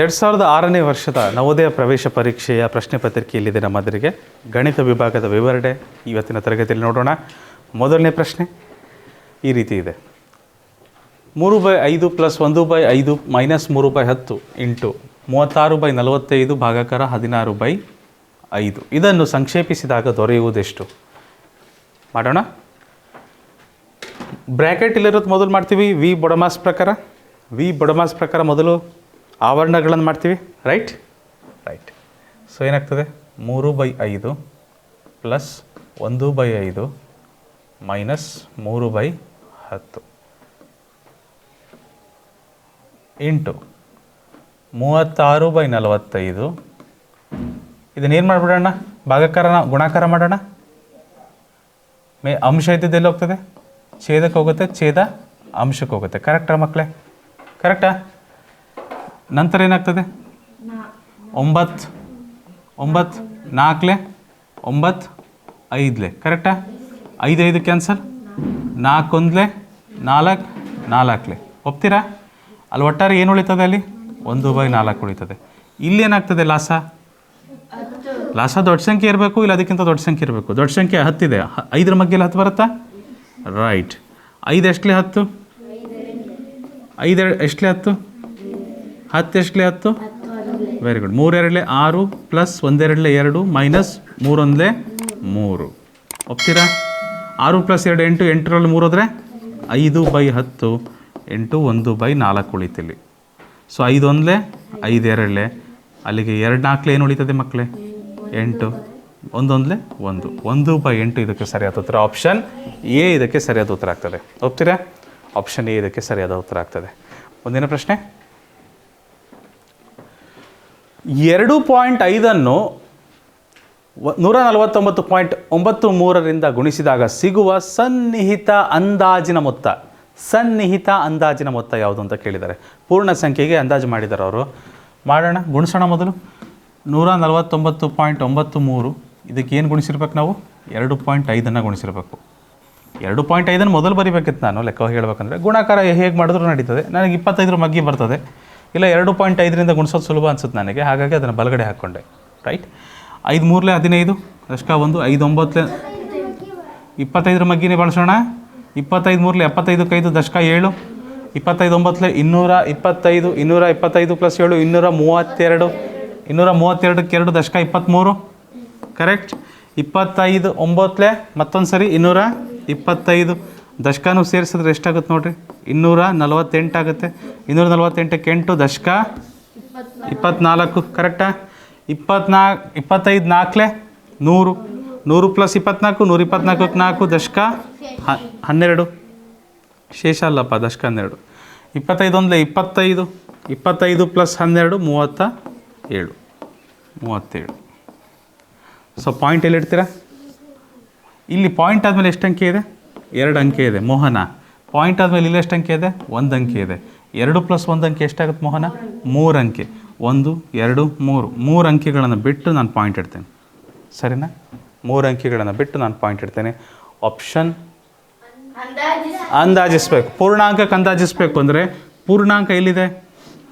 ಎರಡು ಸಾವಿರದ ಆರನೇ ವರ್ಷದ ನವೋದಯ ಪ್ರವೇಶ ಪರೀಕ್ಷೆಯ ಪ್ರಶ್ನೆ ಪತ್ರಿಕೆಯಲ್ಲಿದೆ ನಮ್ಮದರಿಗೆ. ಗಣಿತ ವಿಭಾಗದ ವಿವರಣೆ ಇವತ್ತಿನ ತರಗತಿಯಲ್ಲಿ ನೋಡೋಣ. ಮೊದಲನೇ ಪ್ರಶ್ನೆ ಈ ರೀತಿ ಇದೆ. ಮೂರು ಬೈ ಐದು ಪ್ಲಸ್ ಒಂದು ಬೈ ಐದು ಮೈನಸ್ ಮೂರು ಬೈ ಹತ್ತು ಇಂಟು ಮೂವತ್ತಾರು ಬೈ ನಲವತ್ತೈದು ಭಾಗಾಕಾರ ಹದಿನಾರು ಬೈ ಐದು. ಇದನ್ನು ಸಂಕ್ಷೇಪಿಸಿದಾಗ ದೊರೆಯುವುದೆಷ್ಟು? ಮಾಡೋಣ. ಬ್ರ್ಯಾಕೆಟ್ ಇಲ್ಲಿರೋದು ಮೊದಲು ಮಾಡ್ತೀವಿ. ವಿ ಬೊಡಮಾಸ್ ಪ್ರಕಾರ. ವಿ ಬೊಡಮಾಸ್ ಪ್ರಕಾರ ಮೊದಲು ಆವರಣಗಳನ್ನು ಮಾಡ್ತೀವಿ. ರೈಟ್ ರೈಟ್ ಸೊ ಏನಾಗ್ತದೆ? ಮೂರು ಬೈ ಐದು ಪ್ಲಸ್ ಒಂದು ಬೈ ಐದು ಮೈನಸ್ ಮೂರು ಬೈ ಹತ್ತು. ಇಂಟು ಮೂವತ್ತಾರು ಬೈ ನಲವತ್ತೈದು. ಇದನ್ನೇನು ಮಾಡಿಬಿಡೋಣ? ಭಾಗಕಾರ ಗುಣಾಕಾರ ಮಾಡೋಣ. ಮೇ ಅಂಶ ಇದ್ದಿದ್ದು ಎಲ್ಲಿ ಹೋಗ್ತದೆ? ಛೇದಕ್ಕೆ ಹೋಗುತ್ತೆ? ಛೇದ ಅಂಶಕ್ಕೆ ಹೋಗುತ್ತೆ. ಕರೆಕ್ಟಾ ಮಕ್ಕಳೇ? ಕರೆಕ್ಟಾ ನಂತರ ಏನಾಗ್ತದೆ? ಒಂಬತ್ತು ಒಂಬತ್ತು ನಾಲ್ಕಲೆ ಒಂಬತ್ತು ಐದಲೆ. ಕರೆಕ್ಟಾ ಐದು ಐದು ಕ್ಯಾನ್ಸಲ್ ನಾಲ್ಕೊಂದ್ಲೆ ನಾಲ್ಕು, ನಾಲ್ಕಲೆ. ಒಪ್ತೀರಾ? ಅಲ್ಲಿ ಒಟ್ಟಾರೆ ಏನು ಉಳಿತದೆ ಅಲ್ಲಿ? ಒಂದು ಬೈ ನಾಲ್ಕು ಉಳಿತದೆ. ಇಲ್ಲಿ ಏನಾಗ್ತದೆ ಲಾಸ? ಲಾಸ ದೊಡ್ಡ ಸಂಖ್ಯೆ ಇರಬೇಕು ಇಲ್ಲ ಅದಕ್ಕಿಂತ ದೊಡ್ಡ ಸಂಖ್ಯೆ ಇರಬೇಕು? ದೊಡ್ಡ ಸಂಖ್ಯೆ ಹತ್ತಿದೆ ಐದರ ಮಗ್ಗೆಲ್ಲ ಹತ್ತು ಬರುತ್ತಾ? ರೈಟ್ ಐದು ಎಷ್ಟಲೇ ಹತ್ತು? ಐದು ಎಷ್ಟಲೇ ಹತ್ತು? ಹತ್ತು ಎಷ್ಟಲೇ ಹತ್ತು? ವೆರಿ ಗುಡ್ ಮೂರೆರಡಲೆ ಆರು ಪ್ಲಸ್ ಒಂದೆರಡಲೆ ಎರಡು ಮೈನಸ್ ಮೂರೊಂದಲೆ ಮೂರು. ಒಪ್ತೀರಾ? ಆರು ಪ್ಲಸ್ ಎರಡು ಎಂಟು, ಎಂಟರಲ್ಲಿ ಮೂರು ಹೋದರೆ ಐದು ಬೈ ಹತ್ತು ಎಂಟು ಒಂದು ಬೈ ನಾಲ್ಕು ಉಳಿತಿಲ್ಲಿ. ಸೊ ಐದು ಒಂದಲೆ, ಐದು ಎರಡಲೆ. ಅಲ್ಲಿಗೆ ಎರಡು ನಾಲ್ಕಲೆ ಏನು ಉಳಿತದೆ ಮಕ್ಕಳೇ ಎಂಟು. ಒಂದೊಂದಲೆ ಒಂದು. ಒಂದು ಬೈ ಎಂಟು ಇದಕ್ಕೆ ಸರಿಯಾದ ಉತ್ತರ. ಆಪ್ಷನ್ ಎ ಇದಕ್ಕೆ ಸರಿಯಾದ ಉತ್ತರ ಆಗ್ತದೆ. ಒಪ್ತೀರಾ? ಆಪ್ಷನ್ ಎ ಇದಕ್ಕೆ ಸರಿಯಾದ ಉತ್ತರ ಆಗ್ತದೆ. ಮುಂದಿನ ಪ್ರಶ್ನೆ? ಎರಡು ಪಾಯಿಂಟ್ ಐದನ್ನು ನೂರ ನಲವತ್ತೊಂಬತ್ತು ಪಾಯಿಂಟ್ ಒಂಬತ್ತು ಮೂರರಿಂದ ಗುಣಿಸಿದಾಗ ಸಿಗುವ ಸನ್ನಿಹಿತ ಅಂದಾಜಿನ ಮೊತ್ತ. ಸನ್ನಿಹಿತ ಅಂದಾಜಿನ ಮೊತ್ತ ಯಾವುದು ಅಂತ ಕೇಳಿದ್ದಾರೆ. ಪೂರ್ಣ ಸಂಖ್ಯೆಗೆ ಅಂದಾಜು ಮಾಡಿದ್ದಾರೆ ಅವರು. ಮಾಡೋಣ, ಗುಣಿಸೋಣ ಮೊದಲು. ನೂರ ನಲವತ್ತೊಂಬತ್ತು ಪಾಯಿಂಟ್ ಒಂಬತ್ತು ಮೂರು, ಇದಕ್ಕೆ ಏನು ಗುಣಿಸಿರ್ಬೇಕು ನಾವು? ಎರಡು ಪಾಯಿಂಟ್ ಐದನ್ನು ಗುಣಿಸಿರ್ಬೇಕು. ಎರಡು ಪಾಯಿಂಟ್ ಐದನ್ನು ಮೊದಲು ಬರಿಬೇಕಿತ್ತು ನಾನು, ಲೆಕ್ಕ ಹೇಳ್ಬೇಕಂದ್ರೆ. ಗುಣಾಕಾರ ಹೇಗೆ ಮಾಡಿದ್ರು ನಡೀತದೆ. ನನಗೆ ಇಪ್ಪತ್ತೈದರ ಮಗ್ಗಿ ಬರ್ತದೆ. ಇಲ್ಲ, ಎರಡು ಪಾಯಿಂಟ್ ಐದರಿಂದ ಗುಣಿಸೋದು ಸುಲಭ ಅನ್ಸುತ್ತೆ ನನಗೆ. ಹಾಗಾಗಿ ಅದನ್ನು ಬಲಗಡೆ ಹಾಕ್ಕೊಂಡೆ ರೈಟ್ ಐದು ಮೂರಲೆ ಹದಿನೈದು ದಶಕ ಒಂದು, ಐದು ಒಂಬತ್ತಲೆ ಇಪ್ಪತ್ತೈದರ ಮಗ್ಗಿನೇ ಬಳಸೋಣ. ಇಪ್ಪತ್ತೈದು ಮೂರಲೆ ಎಪ್ಪತ್ತೈದಕ್ಕೆ ಐದು ದಶಕ ಏಳು. ಇಪ್ಪತ್ತೈದು ಒಂಬತ್ತಲೆ ಇನ್ನೂರ ಇಪ್ಪತ್ತೈದು ಇನ್ನೂರ ಇಪ್ಪತ್ತೈದು ಪ್ಲಸ್ ಏಳು, ಇನ್ನೂರ ಮೂವತ್ತೆರಡು. ಇನ್ನೂರ ಮೂವತ್ತೆರಡಕ್ಕೆ ಎರಡು, ದಶಕ ಇಪ್ಪತ್ತ್ಮೂರು ಕರೆಕ್ಟ್ ಇಪ್ಪತ್ತೈದು ಒಂಬತ್ತಲೆ ಮತ್ತೊಂದು ಸರಿ ಇನ್ನೂರ ಇಪ್ಪತ್ತೈದು. ದಶಕನೂ ಸೇರಿಸಿದ್ರೆ ಎಷ್ಟಾಗುತ್ತೆ ನೋಡಿರಿ? ಇನ್ನೂರ ನಲವತ್ತೆಂಟು ಆಗುತ್ತೆ. ಇನ್ನೂರ ನಲವತ್ತೆಂಟಕ್ಕೆ ಎಂಟು, ದಶಕ ಇಪ್ಪತ್ನಾಲ್ಕು ಕರೆಕ್ಟಾ ಇಪ್ಪತ್ನಾಲ್ಕು ಇಪ್ಪತ್ತೈದು ನಾಲ್ಕಲೆ ನೂರು. ನೂರು ಪ್ಲಸ್ ಇಪ್ಪತ್ನಾಲ್ಕು, ನೂರ ಇಪ್ಪತ್ನಾಲ್ಕಕ್ಕೆ ನಾಲ್ಕು ದಶಕ ಹನ್ನೆರಡು. ಶೇಷ ಅಲ್ಲಪ್ಪ, ದಶಕ ಹನ್ನೆರಡು. ಇಪ್ಪತ್ತೈದು ಒಂದಲೇ ಇಪ್ಪತ್ತೈದು. ಇಪ್ಪತ್ತೈದು ಪ್ಲಸ್ ಹನ್ನೆರಡು, ಮೂವತ್ತ ಏಳು. ಮೂವತ್ತೇಳು. ಸೊ ಪಾಯಿಂಟ್ ಎಲ್ಲಿಡ್ತೀರಾ? ಇಲ್ಲಿ ಪಾಯಿಂಟ್ ಆದಮೇಲೆ ಎಷ್ಟು ಅಂಕೆ ಇದೆ? ಎರಡು ಅಂಕೆ ಇದೆ. ಮೋಹನ ಪಾಯಿಂಟ್ ಆದಮೇಲೆ ಇಲ್ಲಿ ಎಷ್ಟು ಅಂಕೆ ಇದೆ? ಒಂದು ಅಂಕೆ ಇದೆ. ಎರಡು ಪ್ಲಸ್ ಒಂದು ಅಂಕೆ ಎಷ್ಟಾಗುತ್ತೆ ಮೋಹನ? ಮೂರು ಅಂಕೆ. ಒಂದು, ಎರಡು, ಮೂರು. ಮೂರು ಅಂಕೆಗಳನ್ನು ಬಿಟ್ಟು ನಾನು ಪಾಯಿಂಟ್ ಇಡ್ತೇನೆ. ಸರಿನಾ? ಮೂರು ಅಂಕೆಗಳನ್ನು ಬಿಟ್ಟು ನಾನು ಪಾಯಿಂಟ್ ಇಡ್ತೇನೆ. ಆಪ್ಷನ್ ಅಂದಾಜಿಸ್ಬೇಕು. ಪೂರ್ಣಾಂಕಕ್ಕೆ ಅಂದಾಜಿಸ್ಬೇಕು ಅಂದರೆ ಪೂರ್ಣಾಂಕ ಇಲ್ಲಿದೆ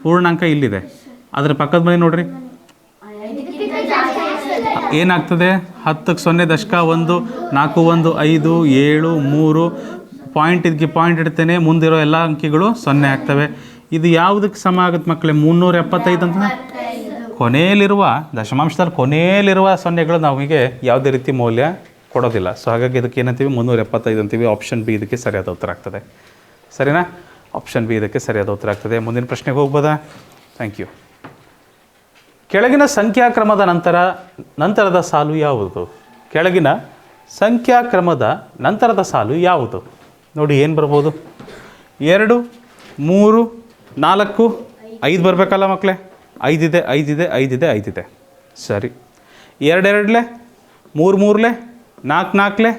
ಪೂರ್ಣಾಂಕ ಇಲ್ಲಿದೆ. ಅದರ ಪಕ್ಕದ ಮನೆ ನೋಡ್ರಿ. ಏನಾಗ್ತದೆ? ಹತ್ತಕ್ಕೆ ಸೊನ್ನೆ ದಶಕ ಒಂದು, ನಾಲ್ಕು ಒಂದು, ಐದು, ಏಳು, ಮೂರು ಪಾಯಿಂಟ್ ಇದಕ್ಕೆ ಪಾಯಿಂಟ್ ಇಡ್ತೇನೆ, ಮುಂದಿರೋ ಎಲ್ಲ ಅಂಕಿಗಳು ಸೊನ್ನೆ ಆಗ್ತವೆ. ಇದು ಯಾವುದಕ್ಕೆ ಸಮ ಆಗುತ್ತೆ ಮಕ್ಕಳೇ? ಮುನ್ನೂರ ಎಪ್ಪತ್ತೈದು ಅಂತ? ಕೊನೆಯಲ್ಲಿರುವ, ದಶಮಾಂಶದಲ್ಲಿ ಕೊನೆಯಲ್ಲಿರುವ ಸೊನ್ನೆಗಳು ನಮಗೆ ಯಾವುದೇ ರೀತಿ ಮೌಲ್ಯ ಕೊಡೋದಿಲ್ಲ. ಸೊ ಹಾಗಾಗಿ ಇದಕ್ಕೆ ಏನಂತೀವಿ? ಮುನ್ನೂರ ಎಪ್ಪತ್ತೈದು ಅಂತೀವಿ. ಆಪ್ಷನ್ ಬಿ ಇದಕ್ಕೆ ಸರಿಯಾದ ಉತ್ತರ ಆಗ್ತದೆ. ಸರಿನಾ? ಆಪ್ಷನ್ ಬಿ ಇದಕ್ಕೆ ಸರಿಯಾದ ಉತ್ತರ ಆಗ್ತದೆ. ಮುಂದಿನ ಪ್ರಶ್ನೆಗೆ ಹೋಗ್ಬೋದಾ? ಥ್ಯಾಂಕ್ ಯು ಕೆಳಗಿನ ಸಂಖ್ಯಾಕ್ರಮದ ನಂತರ ನಂತರದ ಸಾಲು ಯಾವುದು? ಕೆಳಗಿನ ಸಂಖ್ಯಾಕ್ರಮದ ನಂತರದ ಸಾಲು ಯಾವುದು? ನೋಡಿ ಏನು ಬರ್ಬೋದು? ಎರಡು, ಮೂರು, ನಾಲ್ಕು, ಐದು ಬರಬೇಕಲ್ಲ ಮಕ್ಕಳೇ ಐದಿದೆ ಐದಿದೆ ಐದಿದೆ ಐದಿದೆ. ಸರಿ. ಎರಡೆರಡಲೆ ಮೂರು ಮೂರಲೆ ನಾಲ್ಕು ನಾಲ್ಕಲೆ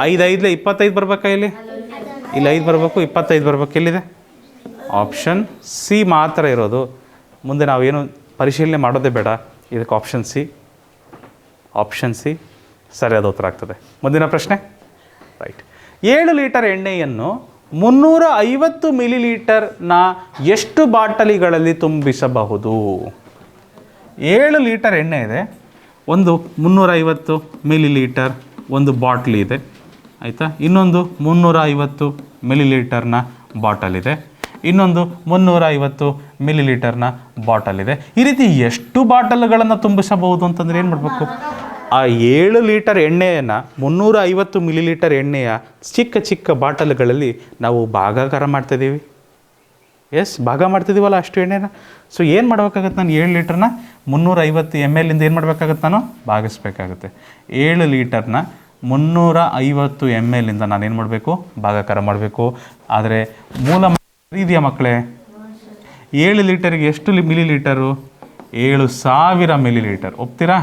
ಐದು ಐದಲೆ ಇಪ್ಪತ್ತೈದು ಬರಬೇಕಾ ಇಲ್ಲಿ? ಇಲ್ಲಿ ಐದು ಬರಬೇಕು, ಇಪ್ಪತ್ತೈದು ಬರಬೇಕು. ಎಲ್ಲಿದೆ? ಆಪ್ಷನ್ ಸಿ ಮಾತ್ರ ಇರೋದು. ಮುಂದೆ ನಾವೇನು ಪರಿಶೀಲನೆ ಮಾಡೋದೇ ಬೇಡ. ಇದಕ್ಕೆ ಆಪ್ಷನ್ ಸಿ ಆಪ್ಷನ್ ಸಿ ಸರಿಯಾದ ಉತ್ತರ ಆಗ್ತದೆ. ಮುಂದಿನ ಪ್ರಶ್ನೆ. ರೈಟ್ ಏಳು ಲೀಟರ್ ಎಣ್ಣೆಯನ್ನು ಮುನ್ನೂರ ಐವತ್ತು ಮಿಲಿಲೀಟರ್ನ ಎಷ್ಟು ಬಾಟಲಿಗಳಲ್ಲಿ ತುಂಬಿಸಬಹುದು? ಏಳು ಲೀಟರ್ ಎಣ್ಣೆ ಇದೆ. ಒಂದು ಮುನ್ನೂರ ಐವತ್ತು ಮಿಲಿಲೀಟರ್, ಒಂದು ಬಾಟ್ಲಿ ಇದೆ. ಆಯಿತಾ? ಇನ್ನೊಂದು ಮುನ್ನೂರ ಐವತ್ತು ಮಿಲಿಲೀಟರ್ನ ಬಾಟಲ್ ಇದೆ ಇನ್ನೊಂದು ಮುನ್ನೂರ ಐವತ್ತು ಮಿಲಿಲೀಟರ್ನ ಬಾಟಲ್ ಇದೆ. ಈ ರೀತಿ ಎಷ್ಟು ಬಾಟಲ್ಗಳನ್ನು ತುಂಬಿಸಬಹುದು ಅಂತಂದರೆ ಏನು ಮಾಡಬೇಕು? ಆ ಏಳು ಲೀಟರ್ ಎಣ್ಣೆಯನ್ನು ಮುನ್ನೂರ ಐವತ್ತು ಮಿಲಿಲೀಟರ್ ಎಣ್ಣೆಯ ಚಿಕ್ಕ ಚಿಕ್ಕ ಬಾಟಲ್ಗಳಲ್ಲಿ ನಾವು ಭಾಗಾಕಾರ ಮಾಡ್ತಿದ್ದೀವಿ. ಎಸ್, ಭಾಗ ಮಾಡ್ತಿದ್ದೀವಲ್ಲ ಅಷ್ಟು ಎಣ್ಣೆನ? ಸೊ ಏನು ಮಾಡಬೇಕಾಗತ್ತೆ ನಾನು ಏಳು ಲೀಟರ್ನ ಮುನ್ನೂರ ಐವತ್ತು ಎಂ ಎಲ್ಲಿಂದ ಏನು ಮಾಡಬೇಕಾಗತ್ತೆ ನಾನು? ಭಾಗಿಸ್ಬೇಕಾಗುತ್ತೆ. ಏಳು ಲೀಟರ್ನ ಮುನ್ನೂರ ಐವತ್ತು ಎಂ ಎಲ್ಲಿಂದ ನಾನು ಏನು ಮಾಡಬೇಕು? ಭಾಗಾಕಾರ ಮಾಡಬೇಕು. ಆದರೆ ಮೂಲ ಇದೆಯಾ ಮಕ್ಕಳೇ, ಏಳು ಲೀಟರ್ಗೆ ಎಷ್ಟು ಮಿಲಿ ಲೀಟರು ಏಳು ಸಾವಿರ ಮಿಲಿ ಲೀಟರ್ ಒಪ್ತೀರಾ?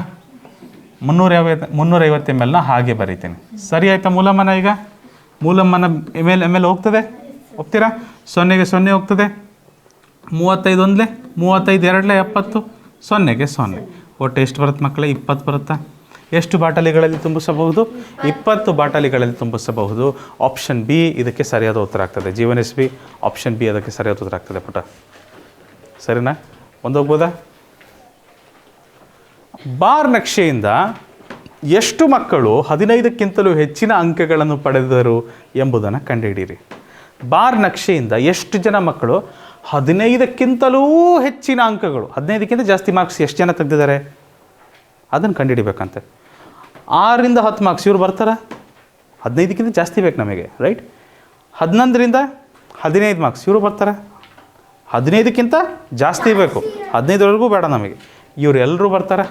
ಮುನ್ನೂರ ಐವತ್ತು ಮುನ್ನೂರ ಐವತ್ತು ಎಂ ಎಲ್ನ ಹಾಗೆ ಬರೀತೀನಿ. ಸರಿ ಆಯಿತಾ ಮೂಲಮ್ಮನ ಈಗ? ಮೂಲಮ್ಮನ ಎಂ ಎಲ್ ಎಂ ಎಲ್ ಹೋಗ್ತದೆ? ಒಪ್ತೀರಾ? ಸೊನ್ನೆಗೆ ಸೊನ್ನೆ ಹೋಗ್ತದೆ? ಮೂವತ್ತೈದು ಒಂದಲೇ? ಮೂವತ್ತೈದು ಎರಡಲೇ ಎಪ್ಪತ್ತು? ಸೊನ್ನೆಗೆ ಸೊನ್ನೆ. ಒಟ್ಟು ಎಷ್ಟು ಬರುತ್ತೆ ಮಕ್ಕಳೇ? ಇಪ್ಪತ್ತು ಬರುತ್ತಾ? ಎಷ್ಟು ಬಾಟಲಿಗಳಲ್ಲಿ ತುಂಬಿಸಬಹುದು? ಇಪ್ಪತ್ತು ಬಾಟಲಿಗಳಲ್ಲಿ ತುಂಬಿಸಬಹುದು. ಆಪ್ಷನ್ ಬಿ ಇದಕ್ಕೆ ಸರಿಯಾದ ಉತ್ತರ ಆಗ್ತದೆ. ಜೀವನ ಎಸ್ ಬಿ ಆಪ್ಷನ್ ಬಿ ಅದಕ್ಕೆ ಸರಿಯಾದ ಉತ್ತರ ಆಗ್ತದೆ ಪುಟ. ಸರಿನಾ? ಒಂದೋಗ್ಬೋದಾ ಬಾರ್ ನಕ್ಷೆಯಿಂದ ಎಷ್ಟು ಮಕ್ಕಳು ಹದಿನೈದಕ್ಕಿಂತಲೂ ಹೆಚ್ಚಿನ ಅಂಕಗಳನ್ನು ಪಡೆದರು ಎಂಬುದನ್ನು ಕಂಡುಹಿಡಿಯಿರಿ. ಬಾರ್ ನಕ್ಷೆಯಿಂದ ಎಷ್ಟು ಜನ ಮಕ್ಕಳು ಹದಿನೈದಕ್ಕಿಂತಲೂ ಹೆಚ್ಚಿನ ಅಂಕಗಳು, ಹದಿನೈದಕ್ಕಿಂತ ಜಾಸ್ತಿ ಮಾರ್ಕ್ಸ್ ಎಷ್ಟು ಜನ ತೆಗೆದಿದ್ದಾರೆ? ಅದನ್ನು ಕಂಡುಹಿಡಿಬೇಕಂತೆ. ಆರರಿಂದ ಹತ್ತು ಮಾರ್ಕ್ಸ್ ಇವ್ರು ಬರ್ತಾರೆ? ಹದಿನೈದಕ್ಕಿಂತ ಜಾಸ್ತಿ ಬೇಕು ನಮಗೆ ರೈಟ್ ಹದಿನೊಂದರಿಂದ ಹದಿನೈದು ಮಾರ್ಕ್ಸ್ ಇವರು ಬರ್ತಾರೆ? ಹದಿನೈದಕ್ಕಿಂತ ಜಾಸ್ತಿ ಬೇಕು. ಹದಿನೈದರವರೆಗೂ ಬೇಡ ನಮಗೆ. ಇವರೆಲ್ಲರೂ ಬರ್ತಾರೆ?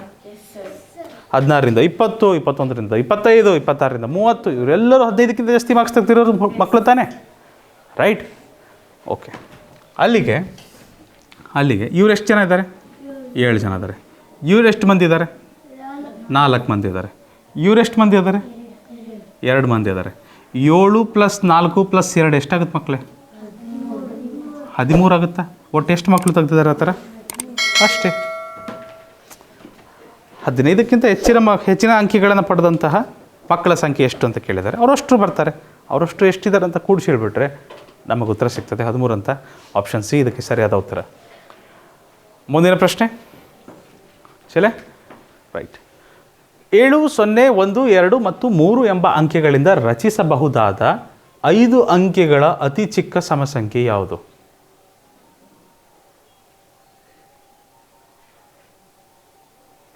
ಹದಿನಾರರಿಂದ ಇಪ್ಪತ್ತು, ಇಪ್ಪತ್ತೊಂದರಿಂದ ಇಪ್ಪತ್ತೈದು, ಇಪ್ಪತ್ತಾರರಿಂದ ಮೂವತ್ತು. ಇವರೆಲ್ಲರೂ ಹದಿನೈದಕ್ಕಿಂತ ಜಾಸ್ತಿ ಮಾರ್ಕ್ಸ್ ತೆಗ್ದಿರೋರು ಮಕ್ಕಳು ತಾನೇ? ರೈಟ್ ಓಕೆ ಅಲ್ಲಿಗೆ ಅಲ್ಲಿಗೆ ಇವ್ರು ಎಷ್ಟು ಜನ ಇದ್ದಾರೆ? ಏಳು ಜನ ಇದ್ದಾರೆ. ಇವ್ರು ಮಂದಿ ಇದ್ದಾರೆ? ನಾಲ್ಕು ಮಂದಿ ಇದ್ದಾರೆ. ಇವ್ರು ಎಷ್ಟು ಮಂದಿ ಅದಾರೆ? ಎರಡು ಮಂದಿ ಅದಾರೆ. ಏಳು ಪ್ಲಸ್ ನಾಲ್ಕು ಪ್ಲಸ್ ಎರಡು ಎಷ್ಟಾಗುತ್ತೆ ಮಕ್ಕಳೇ ಹದಿಮೂರು ಆಗುತ್ತಾ? ಒಟ್ಟು ಎಷ್ಟು ಮಕ್ಕಳು ತೆಗ್ದಿದ್ದಾರೆ ಆ ಥರ? ಅಷ್ಟೇ. ಹದಿನೈದಕ್ಕಿಂತ ಹೆಚ್ಚಿನ ಮ, ಹೆಚ್ಚಿನ ಅಂಕಿಗಳನ್ನು ಪಡೆದಂತಹ ಮಕ್ಕಳ ಸಂಖ್ಯೆ ಎಷ್ಟು ಅಂತ ಕೇಳಿದ್ದಾರೆ ಅವರಷ್ಟು ಬರ್ತಾರೆ. ಅವರಷ್ಟು ಎಷ್ಟಿದ್ದಾರೆ ಅಂತ ಕೂಡಿಸಿ ಹೇಳ್ಬಿಟ್ರೆ ನಮಗೆ ಉತ್ತರ ಸಿಗ್ತದೆ. ಹದಿಮೂರು ಅಂತ. ಆಪ್ಷನ್ ಸಿ ಇದಕ್ಕೆ ಸರಿಯಾದ ಉತ್ತರ. ಮುಂದಿನ ಪ್ರಶ್ನೆ. ಚಲೇ ರೈಟ್ ಏಳು, ಸೊನ್ನೆ, ಒಂದು, ಎರಡು ಮತ್ತು ಮೂರು ಎಂಬ ಅಂಕೆಗಳಿಂದ ರಚಿಸಬಹುದಾದ ಐದು ಅಂಕೆಗಳ ಅತಿ ಚಿಕ್ಕ ಸಮಸಂಖ್ಯೆ ಯಾವುದು?